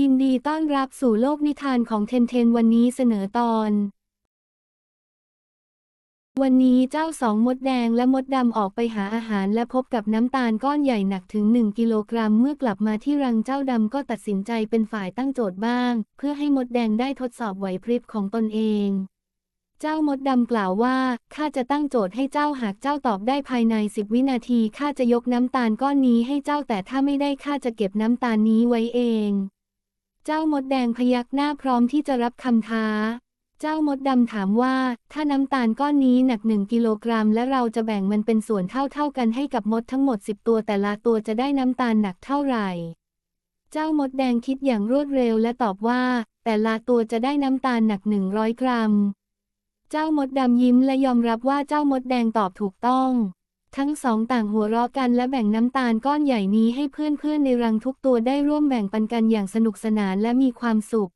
ยินดีต้อนรับสู่โลกนิทานของเทนเทนวันนี้เสนอตอน วันนี้เจ้าสองมดแดงและมดดำออกไปหาอาหารและพบกับน้ำตาลก้อนใหญ่หนักถึง 1 กิโลกรัมเมื่อกลับมาที่รังเจ้าดำก็ตัดสินใจเป็นฝ่ายตั้งโจทย์บ้าง เพื่อให้มดแดงได้ทดสอบไหวพริบของตนเอง เจ้ามดดำกล่าวว่าข้าจะตั้งโจทย์ให้เจ้าหากเจ้าตอบได้ภายในสิบวินาทีข้าจะยกน้ำตาลก้อนนี้ให้เจ้าแต่ถ้าไม่ได้ข้าจะเก็บน้ำตาลนี้ไว้เอง เจ้ามดแดงพยักหน้าพร้อมที่จะรับคำท้า เจ้ามดดำถามว่า ถ้าน้ำตาลก้อนนี้หนักหนึ่งกิโลกรัมและเราจะแบ่งมันเป็นส่วนเท่าๆกันให้กับมดทั้งหมด10ตัวแต่ละตัวจะได้น้ำตาลหนักเท่าไหร่ เจ้ามดแดงคิดอย่างรวดเร็วและตอบว่า แต่ละตัวจะได้น้ำตาลหนัก100กรัม เจ้ามดดำยิ้มและยอมรับว่าเจ้ามดแดงตอบถูกต้อง ทั้งสองต่างหัวเราะกันและแบ่งน้ำตาลก้อนใหญ่นี้ให้เพื่อนๆในรังทุกตัวได้ร่วมแบ่งปันกันอย่างสนุกสนานและมีความสุข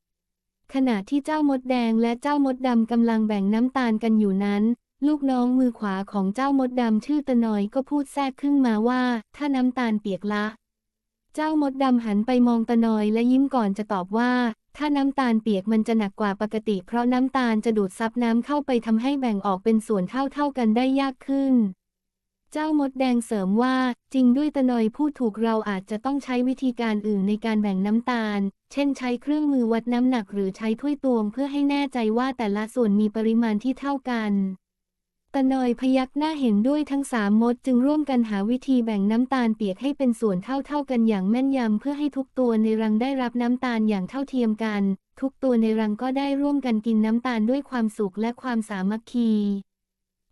ขณะที่เจ้ามดแดงและเจ้ามดดำกำลังแบ่งน้ำตาลกันอยู่นั้น ลูกน้องมือขวาของเจ้ามดดำชื่อตะนอยก็พูดแทรกขึ้นมาว่า ถ้าน้ำตาลเปียกละ เจ้ามดดำหันไปมองตะนอยและยิ้มก่อนจะตอบว่า ถ้าน้ำตาลเปียกมันจะหนักกว่าปกติ เพราะน้ำตาลจะดูดซับน้ำเข้าไปทำให้แบ่งออกเป็นส่วนเท่าๆกันได้ยากขึ้น เจ้ามดแดงเสริมว่า จริงด้วยตะนอยพูดถูกเราอาจจะต้องใช้วิธีการอื่นในการแบ่งน้ำตาล เช่นใช้เครื่องมือวัดน้ำหนักหรือใช้ถ้วยตวงเพื่อให้แน่ใจว่าแต่ละส่วนมีปริมาณที่เท่ากันตะนอยพยักหน้าเห็นด้วยทั้งสามมดจึงร่วมกันหาวิธีแบ่งน้ำตาลเปียกให้เป็นส่วนเท่าๆกันอย่างแม่นยำเพื่อให้ทุกตัวในรังได้รับน้ำตาลอย่างเท่าเทียมกัน ทุกตัวในรังก็ได้ร่วมกันกินน้ำตาลด้วยความสุขและความสามัคคี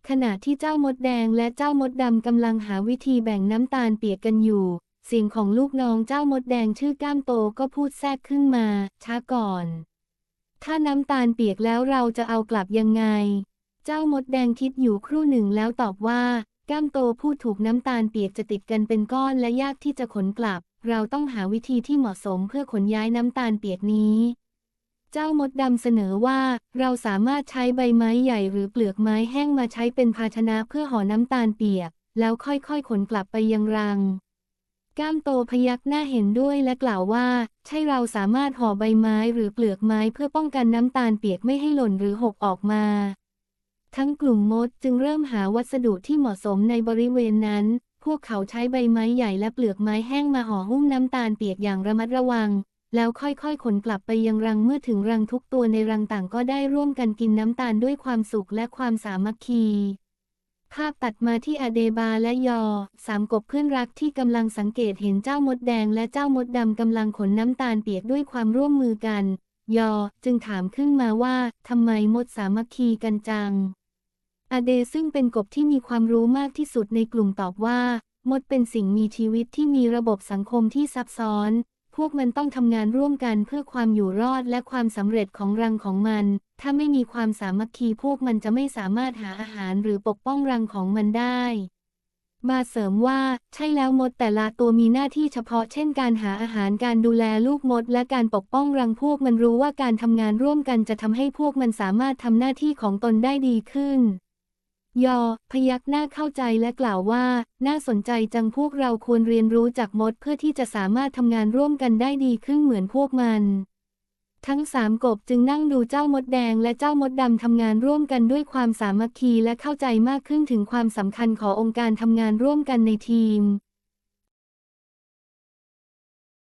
ขณะที่เจ้ามดแดงและเจ้ามดดำกำลังหาวิธีแบ่งน้ำตาลเปียกกันอยู่ เสียงของลูกน้องเจ้ามดแดงชื่อก้ามโตก็พูดแทรกขึ้นมา ช้าก่อน ถ้าน้ำตาลเปียกแล้วเราจะเอากลับยังไง เจ้ามดแดงคิดอยู่ครู่หนึ่งแล้วตอบว่าก้ามโตพูดถูกน้ำตาลเปียกจะติดกันเป็นก้อนและยากที่จะขนกลับ เราต้องหาวิธีที่เหมาะสมเพื่อขนย้ายน้ำตาลเปียกนี้ เจ้ามดดำเสนอว่าเราสามารถใช้ใบไม้ใหญ่หรือเปลือกไม้แห้งมาใช้เป็นภาชนะเพื่อห่อน้ำตาลเปียก แล้วค่อยๆขนกลับไปยังรัง ก้ามโตพยักหน้าเห็นด้วยและกล่าวว่า ใช่เราสามารถห่อใบไม้หรือเปลือกไม้เพื่อป้องกันน้ำตาลเปียกไม่ให้หล่นหรือหกออกมา ทั้งกลุ่มมดจึงเริ่มหาวัสดุที่เหมาะสมในบริเวณนั้น พวกเขาใช้ใบไม้ใหญ่และเปลือกไม้แห้งมาห่อหุ้มน้ำตาลเปียกอย่างระมัดระวัง แล้วค่อยๆ ขนกลับไปยังรังเมื่อถึงรังทุกตัวในรังต่างก็ได้ร่วมกันกินน้ำตาลด้วยความสุขและความสามัคคี ภาพตัดมาที่อเดบาและยอ สามกบเพื่อนรักที่กำลังสังเกตเห็นเจ้ามดแดงและเจ้ามดดำกำลังขนน้ำตาลเปียกด้วยความร่วมมือกัน ยอจึงถามขึ้นมาว่าทำไมมดสามัคคีกันจัง อเดซึ่งเป็นกบที่มีความรู้มากที่สุดในกลุ่มตอบว่า มดเป็นสิ่งมีชีวิตที่มีระบบสังคมที่ซับซ้อน วกมันต้องทำงานร่วมกันเพื่อความอยู่รอดและความสำเร็จของรังของมัน ถ้าไม่มีความสามัคคีพวกมันจะไม่สามารถหาอาหารหรือปกป้องรังของมันได้มาเสริมว่าใช่แล้วมดแต่ละตัวมีหน้าที่เฉพาะเช่นการหาอาหารการดูแลลูกมด และการปกป้องรังพวกมันรู้ว่าการทำงานร่วมกันจะทำให้พวกมันสามารถทำหน้าที่ของตนได้ดีขึ้น ยอ พยักหน้าเข้าใจและกล่าวว่า น่าสนใจจังพวกเราควรเรียนรู้จากมดเพื่อที่จะสามารถทำงานร่วมกันได้ดีขึ้นเหมือนพวกมัน ทั้งสามกบจึงนั่งดูเจ้ามดแดงและเจ้ามดดำทำงานร่วมกันด้วยความสามัคคีและเข้าใจมากขึ้นถึงความสำคัญขององค์การทำงานร่วมกันในทีม